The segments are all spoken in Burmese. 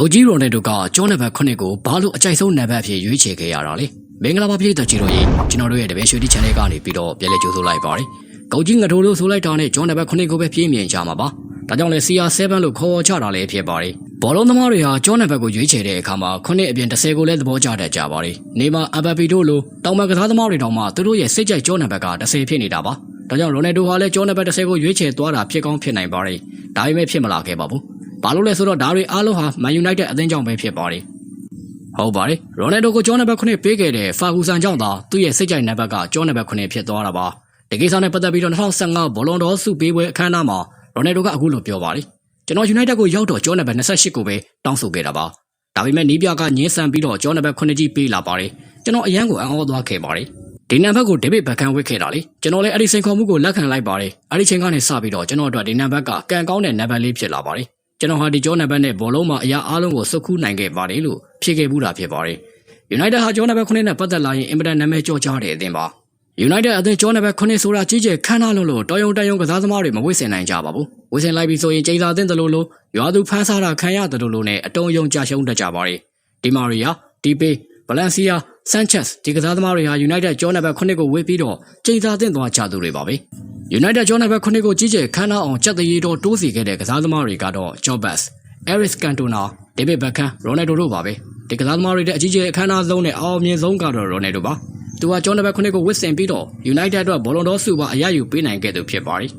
ဂုတ်ကြီးရိုနယ်ဒိုကကျောနံပါတ်9ကိုဘာလို့အကြိုက်ဆုံးနံပါတ်အဖြစ်ရွေးချယ်ခဲ့ရတာလဲမင်္ဂလာပါပြည်သက်ကြီးတို့ရေကျွန်တော်တို့ရဲ့တပည့်ရွှေတိ channel ကနေပြီးတော့ပြန်လည်ကြိုဆိုလိုက်ပါတယ်ဂုတ်ကြီးငထိုးလို့ဆိုလိုက်တာနဲ့ကျောနံပါတ်9ကိုပဲပြင်းမြင်ကြမှာပါဒါကြောင့်လဲ CR7 လို့ခေါ်ချတာလည်းဖြစ်ပါတယ်ဘောလုံးသမားတွေဟာကျောနံပါတ်ကိုရွေးချယ်တဲ့အခါမှာ9အပြင်10ကိုလည်းသဘောကျတတ်ကြပါတယ်နေမှာအဘပီတို့လိုတောင်မကစားသမားတွေတောင်မှသူတို့ရဲ့စိတ်ကြိုက်ကျောနံပါတ်က10ဖြစ်နေတာပါဒါကြောင့်ရိုနယ်ဒိုဟာလည်းကျောနံပါတ်10ကိုရွေးချယ်သွားတာဖြစ်ကောင်းဖြစ်နိုင်ပါတယ်ဒါပေမဲ့ဖြစ်မလာခဲ့ပါဘူး ဘာလို့လဲဆိုတော့ဒါတွေအားလုံးဟာ Man United အသင်းကြောင့်ပဲဖြစ်ပါတယ်။ဟုတ်ပါတယ်။ရိုနယ်ဒိုကိုကျော်နံပါတ်9ပေးခဲ့တဲ့ဖာဂူဆန်ကြောင့်သာသူ့ရဲ့စိတ်ကြိုက်နံပါတ်ကကျော်နံပါတ်9ဖြစ်သွားတာပါ။ဒီကိစ္စနဲ့ပတ်သက်ပြီးတော့2015ဘောလုံးတော်ဆုပေးပွဲအခမ်းအနားမှာရိုနယ်ဒိုကအခုလိုပြောပါတယ်။ကျွန်တော် United ကိုရောက်တော့ကျော်နံပါတ်28ကိုပဲတောင်းဆိုခဲ့တာပါ။ဒါပေမဲ့နီးပြကညှင်းဆန်ပြီးတော့ကျော်နံပါတ်9ကြီးပေးလာပါတယ်။ကျွန်တော်အရန်ကိုအံ့ဩသွားခဲ့ပါတယ်။ဒီနံပါတ်ကိုဒေးဗစ်ဘက်ခန်ဝစ်ခဲ့တာလေကျွန်တော်လည်းအဲ့ဒီစိန်ခေါ်မှုကိုလက်ခံလိုက်ပါတယ်အဲ့ဒီချိန်ကနေစပြီးတော့ကျွန်တော်တို့ဒီနံပါတ်ကကံကောင်းတဲ့နံပါတ်လေးဖြစ်လာပါတယ် ကျွန်တော်ဟာဒီကျောနံပါတ်နဲ့ဘောလုံးမှာအရာအားလုံးကိုစုပ်ကူးနိုင်ခဲ့ပါတယ်လို့ဖြေခဲ့ဘူးတာဖြစ်ပါတယ် United ဟာကျောနံပါတ်9နဲ့ပတ်သက်လာရင်အင်မတန်နာမည်ကျော်ကြားတဲ့အသင်းပါ United အသင်းကျောနံပါတ်9ဆိုတာကြီးကျယ်ခမ်းနားလို့လို့တော်ယုံတယုံကစားသမားတွေမဝစ်စင်နိုင်ကြပါဘူးဝစ်စင်လိုက်ပြီဆိုရင်ချိန်စာသင့်တယ်လို့လို့ရွာသူဖန်းစားတာခံရတယ်လို့လို့နဲ့အတုံးယုံကြရှုံးတတ်ကြပါတယ်ဒီမာရီယာဒီပေဗလန်စီယာဆန်ချက်စ်ဒီကစားသမားတွေဟာ United ကျောနံပါတ်9ကိုဝေးပြီးတော့ချိန်စာသင့်သွားကြသူတွေပါပဲ United ကျောနံပါတ်9ကိုကြီးကျယ်ခမ်းနားအောင်ချက်သေးတော်တိုးစီခဲ့တဲ့ကစားသမားတွေကတော့ Jobs Eris Cantona, David Beckham, Ronaldo တို့ပါပဲဒီကစားသမားတွေတဲ့အကြီးကျယ်အခမ်းအနားဆုံးနဲ့အအောင်မြင်ဆုံးကတော့ Ronaldo ပါသူကကျောင်းနံပါတ်9ကိုဝစ်ဆင်ပြီးတော့ United အတွက်ဘောလုံးတော်ဆုပါအရယူပေးနိုင်ခဲ့သူဖြစ်ပါတယ်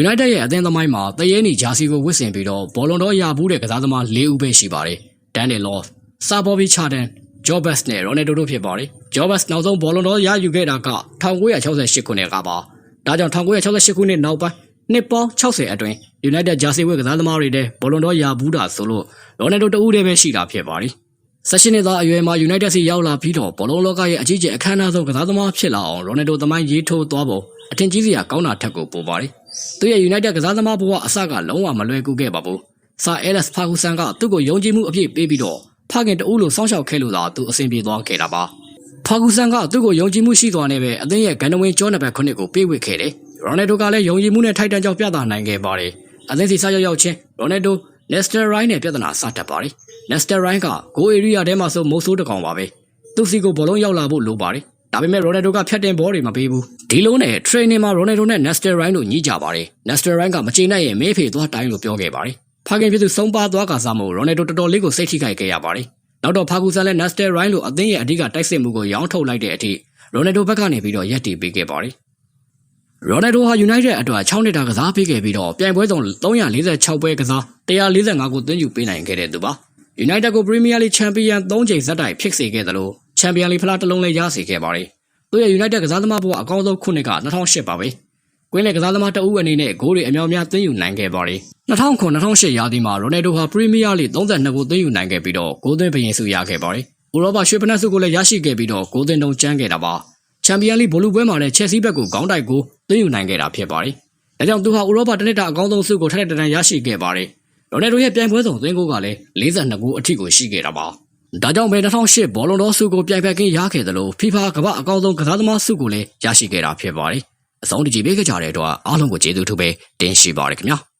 United ရဲ့အသင်းသမိုင်းမှာတရေနီဂျာစီကိုဝစ်ဆင်ပြီးတော့ဘောလုံးတော်ရဘူးတဲ့ကစားသမား၄ဦးပဲရှိပါတယ် Daniel Law, Sabobi Charden, Jobs နဲ့ Ronaldo တို့ဖြစ်ပါတယ် Jobs နောက်ဆုံးဘောလုံးတော်ရယူခဲ့တာက1968ခုနှစ်ကပါ ဒါကြောင့်1968ခုနှစ်နောက်ပိုင်းနှစ်ပေါင်း60အတွင်း United ဂျာစီဝက်ကစားသမားတွေတဲ့ဘောလုံးတော်ရဘူးတာဆိုလို့ Ronaldo တဦးတည်းပဲရှိတာဖြစ်ပါတယ်။ဆက်ရှင်နှစ်သားအရွယ်မှာ United စီရောက်လာပြီးတော့ဘောလုံးလောကရဲ့အကြီးကျယ်အခမ်းအနားဆုံးကစားသမားဖြစ်လာအောင် Ronaldo သမိုင်းရေးထိုးသွားဖို့အထင်ကြီးစရာကောင်းတာထက်ကိုပိုပါတယ်။သူရဲ့ United ကစားသမားဘဝအစကလုံးဝမလွယ်ကူခဲ့ပါဘူး။ Sir Alex Ferguson ကသူ့ကိုယုံကြည်မှုအပြည့်ပေးပြီးတော့ဖခင်တဦးလိုစောင့်ရှောက်ခဲ့လို့သာသူအဆင်ပြေသွားခဲ့တာပါ။ Ferguson ကသူ့ကိုယုံကြည်မှုရှိသွားနေပဲအသင်းရဲ့ဂန်နဝင်ကျောနံပါတ်9ကိုပေးဝစ်ခဲ့တယ်။ Ronaldo ကလည်းယုံကြည်မှုနဲ့ထိုက်တန်ကြောင်းပြသနိုင်ခဲ့ပါတယ်။အသင်းစီစားရောက်ရောက်ချင်း Ronaldo Leicester Ryan နဲ့ပြဿနာစတက်ပါတယ်။ Leicester Ryan ကဂိုး area ထဲမှာဆိုမုတ်ဆိုးတကောင်ပါပဲ။သူ့စီကိုဘောလုံးရောက်လာဖို့လိုပါတယ်။ဒါပေမဲ့ Ronaldo ကဖြတ်တင်ဘောတွေမပေးဘူး။ဒီလိုနဲ့ training မှာ Ronaldo နဲ့ Leicester Ryan တို့ညှိကြပါတယ်။ Leicester Ryan ကမကျေနပ်ရင်မေးဖေသွားတိုင်းလို့ပြောခဲ့ပါတယ်။ဖခင်ဖြစ်သူဆုံးပါသွားကစားမှု Ronaldo တော်တော်လေးကိုစိတ်ထိခိုက်ခဲ့ရပါတယ်။ နောက်တော့ဖာဂူဆန်နဲ့ Leicester Ryan တို့အသင်းရဲ့အဓိကတိုက်စစ်မှုကိုရောင်းထုတ်လိုက်တဲ့အထိ Ronaldo ဘက်ကနေပြီးတော့ရက်တည်ပေးခဲ့ပါတယ်။ရိုနယ်ဒိုဟာ United အတွက်6နှစ်တာကစားပေးခဲ့ပြီးတော့ပြိုင်ပွဲစုံ346ပွဲကစား145ကိုသွင်းယူပေးနိုင်ခဲ့တဲ့သူပါ။ United ကို Premier League Champion 3ချိန်ဇက်တိုက်ဖြစ်စေခဲ့တယ်လို့ Champion League ဖလားတစ်လုံးလည်းရစေခဲ့ပါတယ်။သူရဲ့ United ကစားသမားဘဝအကောင်းဆုံးခုနှစ်က2008ပါပဲ။ ကွင်းလေကစားသမားတဦးအနေနဲ့ဂိုးတွေအများများသွင်းယူနိုင်ခဲ့ပါတယ်။2009-2008ရာသီမှာ Ronaldo ဟာ Premier League 32ကိုသွင်းယူနိုင်ခဲ့ပြီးတော့ဂိုးသွင်းဘရင်ဆုရခဲ့ပါတယ်။ဥရောပရွှေဖနက်ဆုကိုလည်းရရှိခဲ့ပြီးတော့ဂိုးသွင်းတုံးကျန်းခဲ့တာပါ။ချန်ပီယံလိဘောလုံးပွဲမှာလည်းချက်စီးဘက်ကိုခေါင်းတိုက်ကိုသွင်းယူနိုင်ခဲ့တာဖြစ်ပါတယ်။ဒါကြောင့်သူဟာဥရောပတနစ်တာအကောင်းဆုံးဆုကိုထက်ထက်တန်ရရှိခဲ့ပါတယ်။ရိုနယ်ဒိုရဲ့ပြိုင်ပွဲဆောင်သွင်းဂိုးကလည်း42ဂိုးအထိကိုရှိခဲ့တာပါ။ဒါကြောင့်ပဲ2008ဘောလုံးတော်ဆုကိုပြိုင်ဖက်ကင်းရခဲ့တယ်လို့ FIFA ကမ္ဘာအကောင်းဆုံးကစားသမားဆုကိုလည်းရရှိခဲ့တာဖြစ်ပါတယ်။ အဆုံးတကြည့်ပေးခဲ့ကြတဲ့အတွက်အားလုံးကိုကျေးဇူးထူးပဲတင်ရှိပါရခင်ဗျာ။